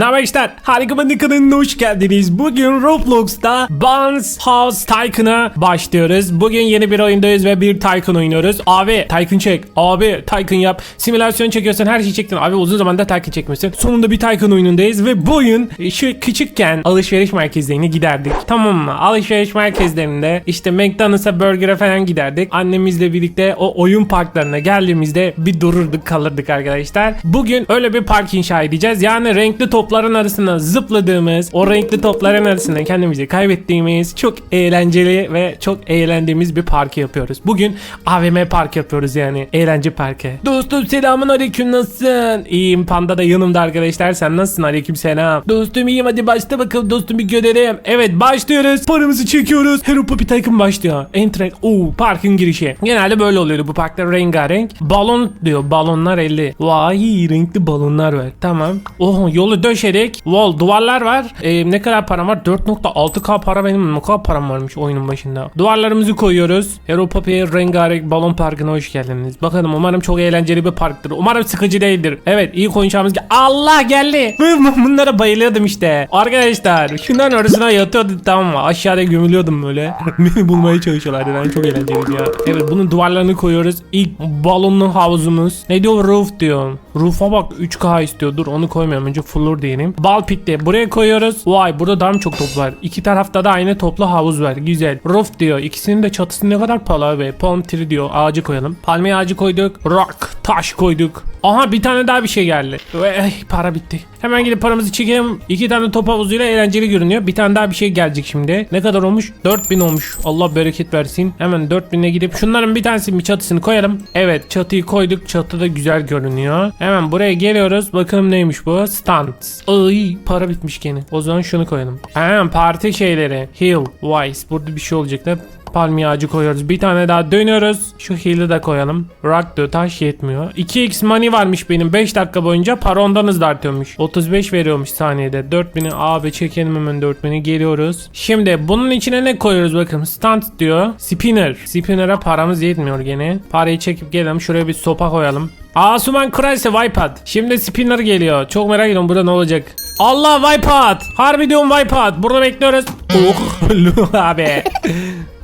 Haber işler? Harika Bandi kanalına hoş geldiniz. Bugün Roblox'ta Bounce House Tycoon'a başlıyoruz. Bugün yeni bir oyundayız ve bir Tycoon oynuyoruz. Abi Tycoon çek. Abi Tycoon yap. Simülasyon çekiyorsan her şeyi çektin. Abi uzun zamandır Tycoon çekmiyorsun. Sonunda bir Tycoon oyunundayız ve bu oyun e, şu küçükken alışveriş merkezlerine giderdik. Tamam mı? Alışveriş merkezlerinde işte McDonald's'a Burger'a falan giderdik. Annemizle birlikte o oyun parklarına geldiğimizde bir dururduk kalırdık arkadaşlar. Bugün öyle bir park inşa edeceğiz. Yani renkli topların arasında zıpladığımız, o renkli topların arasında kendimizi kaybettiğimiz çok eğlenceli ve çok eğlendiğimiz bir parkı yapıyoruz. Bugün AVM park yapıyoruz yani. Eğlence parkı. Dostum selamun aleyküm nasılsın? İyiyim panda da yanımda arkadaşlar. Sen nasılsın? Aleyküm selam. Dostum iyiyim hadi başla bakalım dostum bir görelim. Evet başlıyoruz. Paramızı çekiyoruz. Hero Puppy Tycoon başlıyor. Enter. Oo parkın girişi. Genelde böyle oluyordu bu parkta rengarenk. Balon diyor. Balonlar 50. Vay renkli balonlar var. Tamam. Oh yolu döşedik. Wall duvarlar var. Ee, ne kadar param var? 4.6k para benim ne kadar param varmış oyunun başında. Duvarlarımızı koyuyoruz. Hero Puppy rengarenk balon parkına hoş geldiniz. Bakalım umarım çok eğlenceli bir parktır. Umarım sıkıcı değildir. Evet iyi konuşacağımız ge- Allah geldi. Bunlara bayılıyordum işte. Arkadaşlar şunların arasına yatıyordu tamam mı? Aşağıda gömülüyordum böyle. Beni bulmaya çalışıyorlardı. Yani çok eğlenceliydi ya. Evet bunun duvarlarını koyuyoruz. İlk balonlu havuzumuz. Ne diyor roof diyor. Roof'a bak 3K istiyor. Dur onu koymayalım. Önce floor diyelim. Bal pitti. Buraya koyuyoruz. Vay burada daha mı çok top var? İki tarafta da aynı toplu havuz var. Güzel. Roof diyor. İkisinin de çatısı ne kadar pahalı abi. Palm tree diyor. Ağacı koyalım. Palmiye ağacı koyduk. Rock. Taş koyduk. Aha bir tane daha bir şey geldi. Ve eh, para bitti. Hemen gidip paramızı çekelim. İki tane top havuzuyla eğlenceli görünüyor. Bir tane daha bir şey gelecek şimdi. Ne kadar olmuş? 4000 olmuş. Allah bereket versin. Hemen 4000'e gidip şunların bir tanesinin bir çatısını koyalım. Evet çatıyı koyduk. Çatı da güzel görünüyor. Hemen buraya geliyoruz. Bakalım neymiş bu? Stand. Ay para bitmiş gene. O zaman şunu koyalım. Ha parti şeyleri. Hill. Wise. Burada bir şey olacak da palmiye ağacı koyuyoruz. Bir tane daha dönüyoruz. Şu hill'i de koyalım. Rock diyor taş yetmiyor. 2x money varmış benim 5 dakika boyunca para ondan hızlı artıyormuş. 35 veriyormuş saniyede. 4000'i abi çekelim hemen 4000'i geliyoruz. Şimdi bunun içine ne koyuyoruz bakın. Stand diyor. Spinner. Spinner'a paramız yetmiyor gene. Parayı çekip gelelim. Şuraya bir sopa koyalım. Asuman Kraliçe Wipeout. Şimdi spinner geliyor. Çok merak ediyorum burada ne olacak. Allah Wipeout. Harbi diyorum Wipeout. Burada bekliyoruz. Oh abi.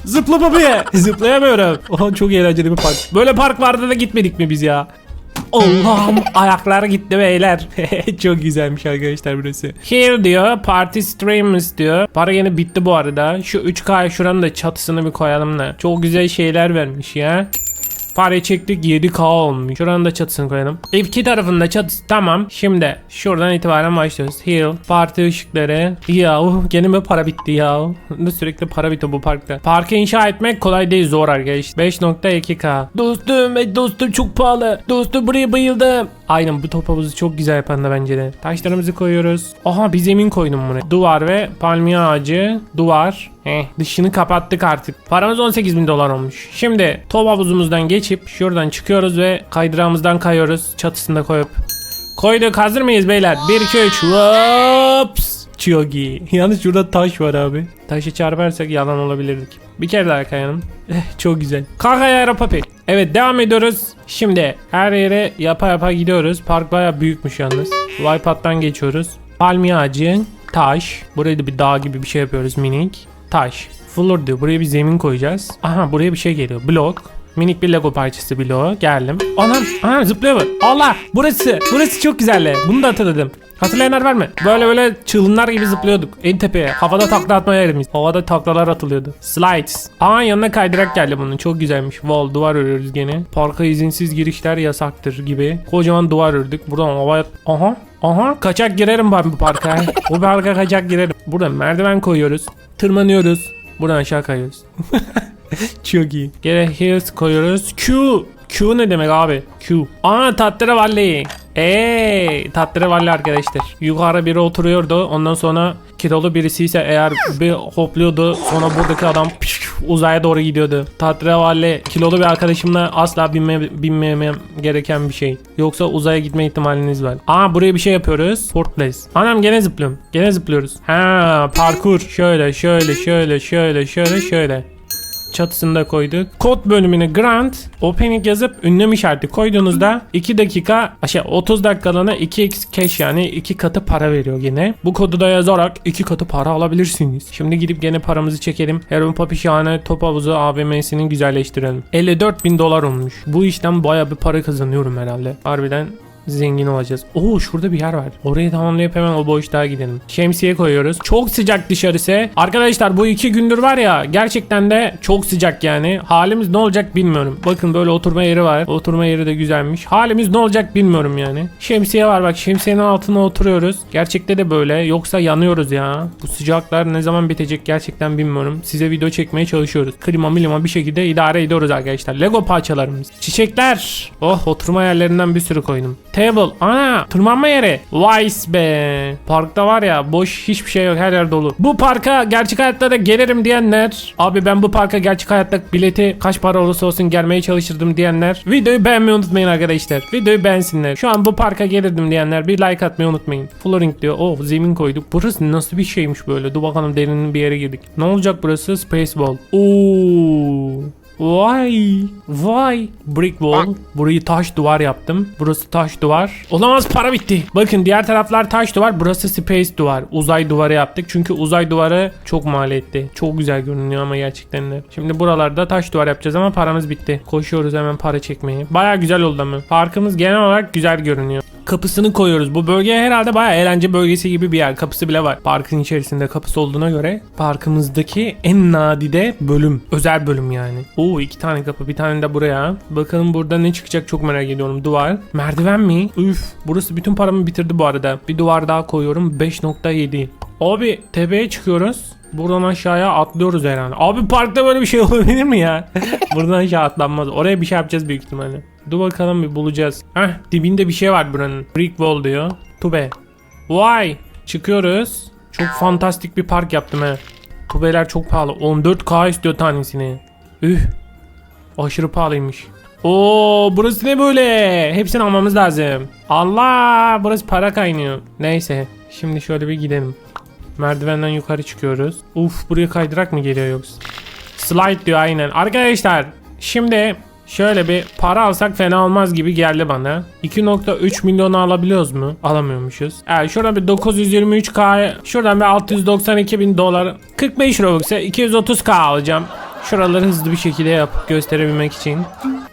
Zıpla babaya. Zıplayamıyorum. Oha çok eğlenceli bir park. Böyle park vardı da gitmedik mi biz ya? Allah'ım ayaklar gitti beyler. çok güzelmiş arkadaşlar burası. Here diyor party streamers diyor. Para yine bitti bu arada. Şu 3K şuranın da çatısını bir koyalım da. Çok güzel şeyler vermiş ya. Parayı çektik 7K olmuş. Şuranın da çatısını koyalım. İki tarafında çatısı tamam. Şimdi şuradan itibaren başlıyoruz. Heal, parti ışıkları. Ya gene mi para bitti ya? Sürekli para bitti bu parkta. Parkı inşa etmek kolay değil zor arkadaşlar. 5.2K. Dostum e, dostum çok pahalı. Dostum buraya bayıldım. Aynen bu top havuzu çok güzel yapan da bence de. Taşlarımızı koyuyoruz. Aha bir zemin koydum bunu. Duvar ve palmiye ağacı. Duvar. Eh, dışını kapattık artık. Paramız 18 bin dolar olmuş. Şimdi top havuzumuzdan geçip şuradan çıkıyoruz ve kaydırağımızdan kayıyoruz. Çatısında koyup. Koyduk hazır mıyız beyler? 1 2 3 Whoops. Çok iyi. Yalnız şurada taş var abi. Taşı çarparsak yalan olabilirdik. Bir kere daha kayalım. Eh, çok güzel. Kalk ayağa papi. Evet devam ediyoruz. Şimdi her yere yapa yapa gidiyoruz. Park baya büyükmüş yalnız. Wipeout'tan geçiyoruz. Palmiye ağacı, taş. Buraya da bir dağ gibi bir şey yapıyoruz minik. Taş. Floor diyor. Buraya bir zemin koyacağız. Aha buraya bir şey geliyor. Blok. Minik bir Lego parçası bloğu. Geldim. Anam. Anam zıplıyor. Allah. Burası. Burası çok güzeldi. Bunu da hatırladım. Hatırlayanlar var mı? Böyle böyle çılgınlar gibi zıplıyorduk. En tepeye. Havada takla atmaya yerimiz. Havada taklalar atılıyordu. Slides. Aa yanına kaydırak geldi bunun. Çok güzelmiş. Wall duvar örüyoruz gene. Parka izinsiz girişler yasaktır gibi. Kocaman duvar ördük. Buradan havaya... Aha. Aha. Kaçak girerim ben bu parka. bu parka kaçak girerim. Buradan merdiven koyuyoruz. Tırmanıyoruz. Buradan aşağı kayıyoruz. Çok iyi. Gene heels koyuyoruz. Q. Q ne demek abi? Q. Aa tatlere Eee tatlere arkadaşlar. Yukarı biri oturuyordu. Ondan sonra kilolu birisi ise eğer bir hopluyordu. Sonra buradaki adam piş, uzaya doğru gidiyordu. Tatlere kilolu bir arkadaşımla asla binme, binmemem gereken bir şey. Yoksa uzaya gitme ihtimaliniz var. Aa buraya bir şey yapıyoruz. Fortplace. Anam gene zıplıyorum. Gene zıplıyoruz. Ha parkur. Şöyle şöyle şöyle şöyle şöyle şöyle. Çatısını da koyduk. Kod bölümüne Grant Opening yazıp ünlem işareti koyduğunuzda 2 dakika şey 30 dakikalığına 2x cash yani 2 katı para veriyor gene. Bu kodu da yazarak 2 katı para alabilirsiniz. Şimdi gidip gene paramızı çekelim. Heron Papi şahane top havuzu AVM'sini güzelleştirelim. 54 bin dolar olmuş. Bu işten baya bir para kazanıyorum herhalde. Harbiden zengin olacağız. Oo şurada bir yer var. Orayı tamamlayıp hemen o boşluğa gidelim. Şemsiye koyuyoruz. Çok sıcak dışarısı. Arkadaşlar bu iki gündür var ya gerçekten de çok sıcak yani. Halimiz ne olacak bilmiyorum. Bakın böyle oturma yeri var. Oturma yeri de güzelmiş. Halimiz ne olacak bilmiyorum yani. Şemsiye var bak şemsiyenin altına oturuyoruz. Gerçekte de böyle. Yoksa yanıyoruz ya. Bu sıcaklar ne zaman bitecek gerçekten bilmiyorum. Size video çekmeye çalışıyoruz. Klima milima bir şekilde idare ediyoruz arkadaşlar. Lego parçalarımız. Çiçekler. Oh oturma yerlerinden bir sürü koydum. Table. Ana tırmanma yeri. Vice be. Parkta var ya boş hiçbir şey yok her yer dolu. Bu parka gerçek hayatta da gelirim diyenler. Abi ben bu parka gerçek hayatta bileti kaç para olursa olsun gelmeye çalışırdım diyenler. Videoyu beğenmeyi unutmayın arkadaşlar. Videoyu beğensinler. Şu an bu parka gelirdim diyenler bir like atmayı unutmayın. Flooring diyor. Oh zemin koyduk. Burası nasıl bir şeymiş böyle. Dur bakalım derinin bir yere girdik. Ne olacak burası? Space Ball. Oo. Vay vay. Brick wall. Burayı taş duvar yaptım. Burası taş duvar. Olamaz para bitti. Bakın diğer taraflar taş duvar burası space duvar. Uzay duvarı yaptık. Çünkü uzay duvarı çok maliyetli çok güzel görünüyor ama gerçekten de. Şimdi buralarda taş duvar yapacağız ama paramız bitti. Koşuyoruz hemen para çekmeye. Baya güzel oldu ama. Parkımız genel olarak güzel görünüyor kapısını koyuyoruz. Bu bölge herhalde bayağı eğlence bölgesi gibi bir yer. Kapısı bile var. Parkın içerisinde kapısı olduğuna göre parkımızdaki en nadide bölüm. Özel bölüm yani. Oo iki tane kapı. Bir tane de buraya. Bakalım burada ne çıkacak çok merak ediyorum. Duvar. Merdiven mi? Üf. Burası bütün paramı bitirdi bu arada. Bir duvar daha koyuyorum. 5.7. Abi tepeye çıkıyoruz. Buradan aşağıya atlıyoruz herhalde. Abi parkta böyle bir şey olabilir mi ya? Buradan aşağı atlanmaz. Oraya bir şey yapacağız büyük ihtimalle. Dur bakalım bir bulacağız. Heh dibinde bir şey var buranın. Brick wall diyor. Tube. Vay. Çıkıyoruz. Çok fantastik bir park yaptım he. Tubeler çok pahalı. 14k istiyor tanesini. Üh. Aşırı pahalıymış. Oo burası ne böyle? Hepsini almamız lazım. Allah burası para kaynıyor. Neyse. Şimdi şöyle bir gidelim. Merdivenden yukarı çıkıyoruz. Uf buraya kaydırak mı geliyor yoksa? Slide diyor aynen. Arkadaşlar şimdi şöyle bir para alsak fena olmaz gibi geldi bana. 2.3 milyonu alabiliyoruz mu? Alamıyormuşuz. Evet şuradan bir 923k şuradan bir 692 bin dolar 45 Robux'a 230k alacağım. Şuraları hızlı bir şekilde yapıp gösterebilmek için.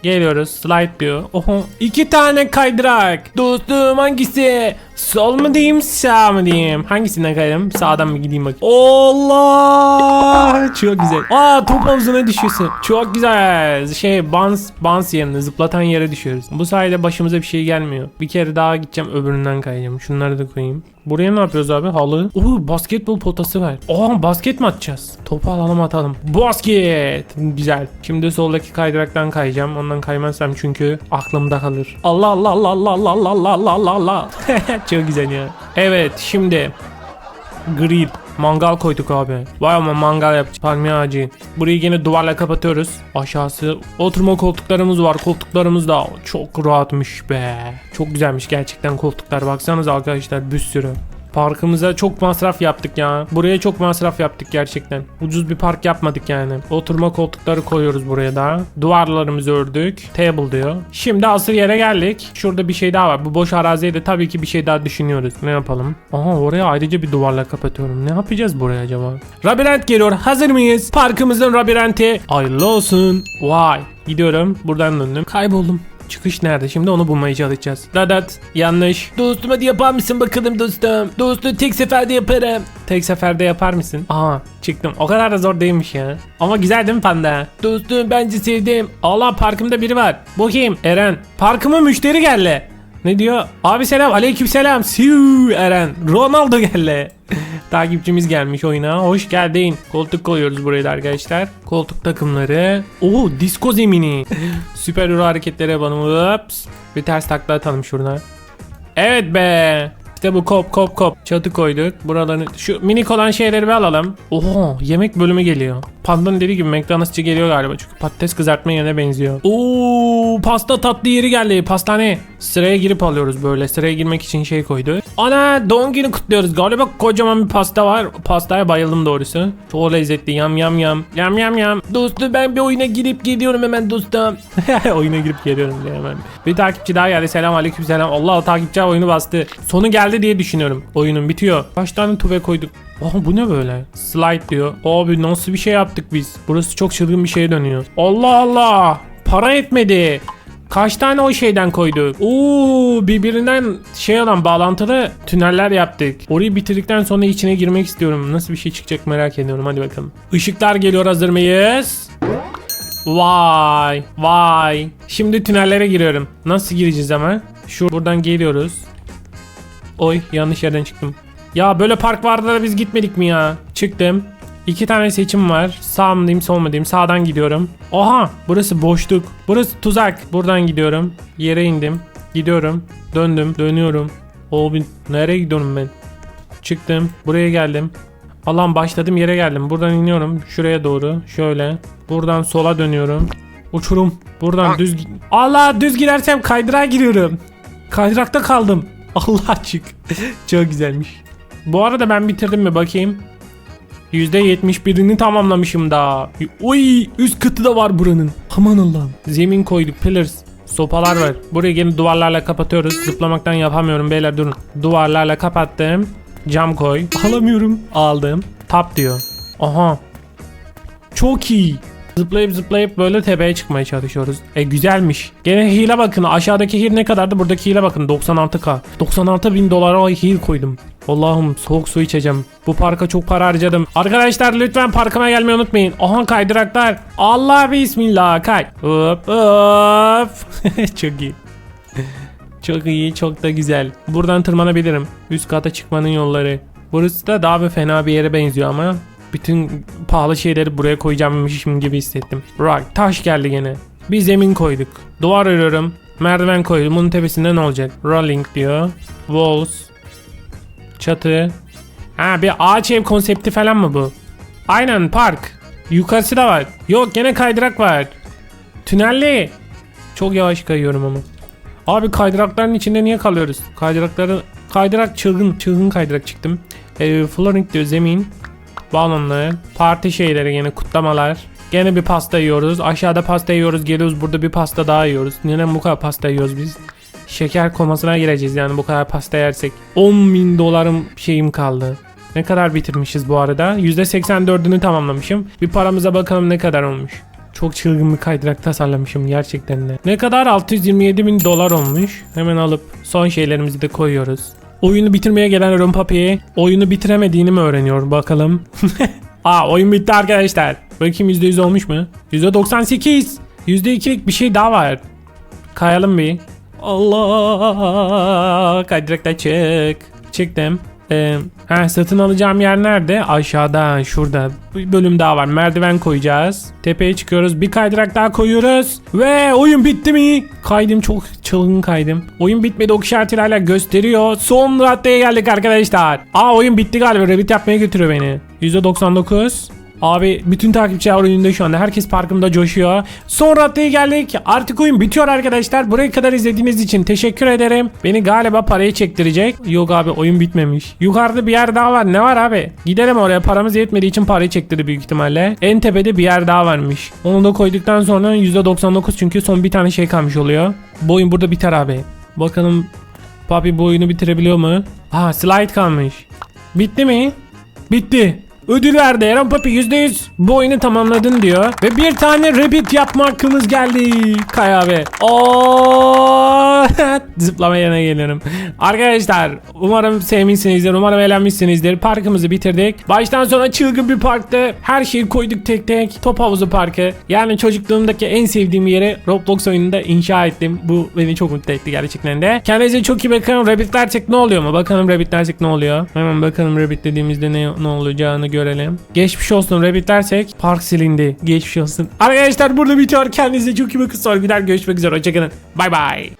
Geliyoruz. Slide diyor. Oho. iki tane kaydırak. Dostum hangisi? Sol mu diyeyim sağ mı diyeyim? Hangisinden kayalım? Sağdan mı gideyim bak. Allah! Çok güzel. Aa top havuzuna düşüyorsun. Çok güzel. Şey bounce, bounce yerine zıplatan yere düşüyoruz. Bu sayede başımıza bir şey gelmiyor. Bir kere daha gideceğim öbüründen kayacağım. Şunları da koyayım. Buraya ne yapıyoruz abi? Halı. Oo basketbol potası var. Aa basket mi atacağız? Topu alalım atalım. Basket. Güzel. Şimdi soldaki kaydıraktan kayacağım. Ondan kaymazsam çünkü aklımda kalır. Allah Allah Allah Allah Allah Allah Allah Allah Allah. Çok güzel ya. Evet şimdi grill. Mangal koyduk abi. Vay ama mangal yapacağız. Palmiye ağacı. Burayı yine duvarla kapatıyoruz. Aşağısı oturma koltuklarımız var. Koltuklarımız da çok rahatmış be. Çok güzelmiş gerçekten koltuklar. Baksanıza arkadaşlar bir sürü. Parkımıza çok masraf yaptık ya. Buraya çok masraf yaptık gerçekten. Ucuz bir park yapmadık yani. Oturma koltukları koyuyoruz buraya da. Duvarlarımızı ördük. Table diyor. Şimdi asıl yere geldik. Şurada bir şey daha var. Bu boş araziye de tabii ki bir şey daha düşünüyoruz. Ne yapalım? Aha oraya ayrıca bir duvarla kapatıyorum. Ne yapacağız buraya acaba? Labirent geliyor. Hazır mıyız? Parkımızın labirenti. Hayırlı olsun. Vay. Gidiyorum. Buradan döndüm. Kayboldum. Çıkış nerede? Şimdi onu bulmaya çalışacağız. Dadat yanlış. Dostum hadi yapar mısın bakalım dostum? Dostum tek seferde yaparım. Tek seferde yapar mısın? Aha çıktım. O kadar da zor değilmiş ya. Ama güzel değil mi panda? Dostum bence sevdim. Allah parkımda biri var. Bu kim? Eren. Parkıma müşteri geldi. Ne diyor? Abi selam aleyküm selam. Siu Eren. Ronaldo geldi. Takipçimiz gelmiş oyuna. Hoş geldin. Koltuk koyuyoruz buraya da arkadaşlar. Koltuk takımları. Oo disco zemini. Süper hareketlere yapalım. Ups. Bir ters takla atalım şurada. Evet be. İşte bu kop kop kop. Çatı koyduk. Buralarını şu minik olan şeyleri bir alalım. Oho yemek bölümü geliyor. Pandanın dediği gibi McDonald'sçı geliyor galiba çünkü patates kızartma yerine benziyor. Oo pasta tatlı yeri geldi. Pastane. Sıraya girip alıyoruz böyle. Sıraya girmek için şey koydu. Ana doğum günü kutluyoruz. Galiba kocaman bir pasta var. Pastaya bayıldım doğrusu. Çok lezzetli. Yam yam yam. Yam yam yam. Dostum ben bir oyuna girip geliyorum hemen dostum. oyuna girip geliyorum hemen. Bir takipçi daha geldi. Selam aleyküm selam. Allah o takipçi oyunu bastı. Sonu geldi diye düşünüyorum. Oyunun bitiyor. Kaç tane tube koyduk? Oha bu ne böyle? Slide diyor. Abi nasıl bir şey yaptık biz? Burası çok çılgın bir şeye dönüyor. Allah Allah. Para etmedi. Kaç tane o şeyden koyduk? Oo birbirinden şey olan bağlantılı tüneller yaptık. Orayı bitirdikten sonra içine girmek istiyorum. Nasıl bir şey çıkacak merak ediyorum. Hadi bakalım. Işıklar geliyor hazır mıyız? Vay vay. Şimdi tünellere giriyorum. Nasıl gireceğiz ama? Şu buradan geliyoruz. Oy yanlış yerden çıktım. Ya böyle park vardı da biz gitmedik mi ya? Çıktım. İki tane seçim var. Sağ mı diyeyim sol mu diyeyim. Sağdan gidiyorum. Oha burası boşluk. Burası tuzak. Buradan gidiyorum. Yere indim. Gidiyorum. Döndüm. Dönüyorum. Abi nereye gidiyorum ben? Çıktım. Buraya geldim. Allah'ım başladım yere geldim. Buradan iniyorum. Şuraya doğru. Şöyle. Buradan sola dönüyorum. Uçurum. Buradan düz... Allah düz gidersem kaydırağa giriyorum. Kaydırakta kaldım. Allah açık. Çok güzelmiş. Bu arada ben bitirdim mi bakayım. %71'ini tamamlamışım daha. Oy üst katı da var buranın. Aman Allah'ım. Zemin koyduk pillars. Sopalar var. Burayı yine duvarlarla kapatıyoruz. Zıplamaktan yapamıyorum beyler durun. Duvarlarla kapattım. Cam koy. Alamıyorum. Aldım. Tap diyor. Aha. Çok iyi. Zıplayıp zıplayıp böyle tepeye çıkmaya çalışıyoruz. E güzelmiş. Gene hile bakın. Aşağıdaki hile ne kadardı? Buradaki hile bakın. 96k. 96 bin dolara hile koydum. Allah'ım soğuk su içeceğim. Bu parka çok para harcadım. Arkadaşlar lütfen parkıma gelmeyi unutmayın. Aha kaydıraklar. Allah bismillah kay. Hop hop. çok iyi. Çok iyi, çok da güzel. Buradan tırmanabilirim. Üst kata çıkmanın yolları. Burası da daha bir fena bir yere benziyor ama bütün pahalı şeyleri buraya koyacağımmışım gibi hissettim. Right, taş geldi gene. Bir zemin koyduk. Duvar örüyorum. Merdiven koydum. Bunun tepesinde ne olacak? Rolling diyor. Walls. Çatı. Ha bir ağaç ev konsepti falan mı bu? Aynen park. Yukarısı da var. Yok gene kaydırak var. Tünelli. Çok yavaş kayıyorum ama. Abi kaydırakların içinde niye kalıyoruz? Kaydırakları kaydırak çılgın çılgın kaydırak çıktım. E, flooring diyor zemin. Balonlar, parti şeyleri yine kutlamalar. Gene bir pasta yiyoruz. Aşağıda pasta yiyoruz. Geliyoruz burada bir pasta daha yiyoruz. Neden bu kadar pasta yiyoruz biz? Şeker komasına gireceğiz yani bu kadar pasta yersek. 10 bin dolarım şeyim kaldı. Ne kadar bitirmişiz bu arada? %84'ünü tamamlamışım. Bir paramıza bakalım ne kadar olmuş. Çok çılgın bir kaydırak tasarlamışım gerçekten de. Ne kadar? 627 bin dolar olmuş. Hemen alıp son şeylerimizi de koyuyoruz. Oyunu bitirmeye gelen Ron Papi'ye oyunu bitiremediğini mi öğreniyor bakalım. Aa oyun bitti arkadaşlar. Bakayım %100 olmuş mu? %98. %2'lik bir şey daha var. Kayalım bir. Allah kaydırakta çık. Çıktım. Ee, ha, satın alacağım yer nerede? Aşağıda şurada. Bir bölüm daha var. Merdiven koyacağız. Tepeye çıkıyoruz. Bir kaydırak daha koyuyoruz. Ve oyun bitti mi? Kaydım çok çılgın kaydım. Oyun bitmedi. Ok işaretiyle hala gösteriyor. Son raddeye geldik arkadaşlar. Aa oyun bitti galiba. Rabbit yapmaya götürüyor beni. %99. Abi bütün takipçiler oyunda şu anda. Herkes parkımda coşuyor. Son raddeye geldik. Artık oyun bitiyor arkadaşlar. Buraya kadar izlediğiniz için teşekkür ederim. Beni galiba parayı çektirecek. Yok abi oyun bitmemiş. Yukarıda bir yer daha var. Ne var abi? Gidelim oraya. Paramız yetmediği için parayı çektirdi büyük ihtimalle. En tepede bir yer daha varmış. Onu da koyduktan sonra %99 çünkü son bir tane şey kalmış oluyor. Bu oyun burada biter abi. Bakalım Papi bu oyunu bitirebiliyor mu? Ha slide kalmış. Bitti mi? Bitti. Ödül verdi. Eren Papi %100 bu oyunu tamamladın diyor. Ve bir tane rabbit yapma hakkımız geldi. Kay abi. Oo! Zıplama yerine geliyorum. Arkadaşlar umarım sevmişsinizdir. Umarım eğlenmişsinizdir. Parkımızı bitirdik. Baştan sona çılgın bir parktı. Her şeyi koyduk tek tek. Top havuzu parkı. Yani çocukluğumdaki en sevdiğim yeri Roblox oyununda inşa ettim. Bu beni çok mutlu etti gerçekten de. Kendinize çok iyi bakın. Rabbit dersek ne oluyor mu? Bakalım Rabbit dersek ne oluyor? Hemen bakalım Rabbit dediğimizde ne, ne olacağını görelim. Geçmiş olsun Rabbit dersek park silindi. Geçmiş olsun. Arkadaşlar burada bitiyor. Kendinize çok iyi bakın. Sonra gider görüşmek üzere. Hoşçakalın. Bay bay.